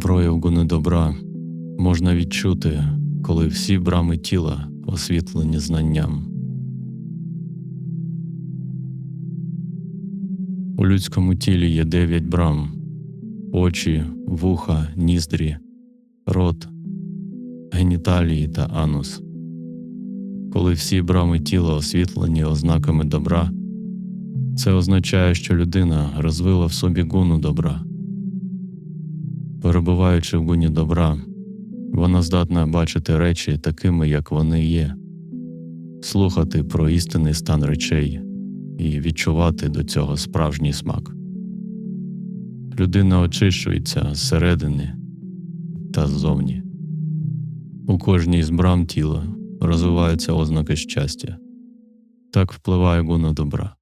Прояв гуни добра можна відчути, коли всі брами тіла освітлені знанням. У людському тілі є дев'ять брам очі, вуха, ніздрі, рот, геніталії та анус. Коли всі брами тіла освітлені ознаками добра, це означає, що людина розвила в собі гуну добра. Перебуваючи в гуні добра, вона здатна бачити речі такими, як вони є, слухати про істинний стан речей і відчувати до цього справжній смак. Людина очищується зсередини та ззовні. У кожній з брам тіла розвиваються ознаки щастя. Так впливає гуна добра.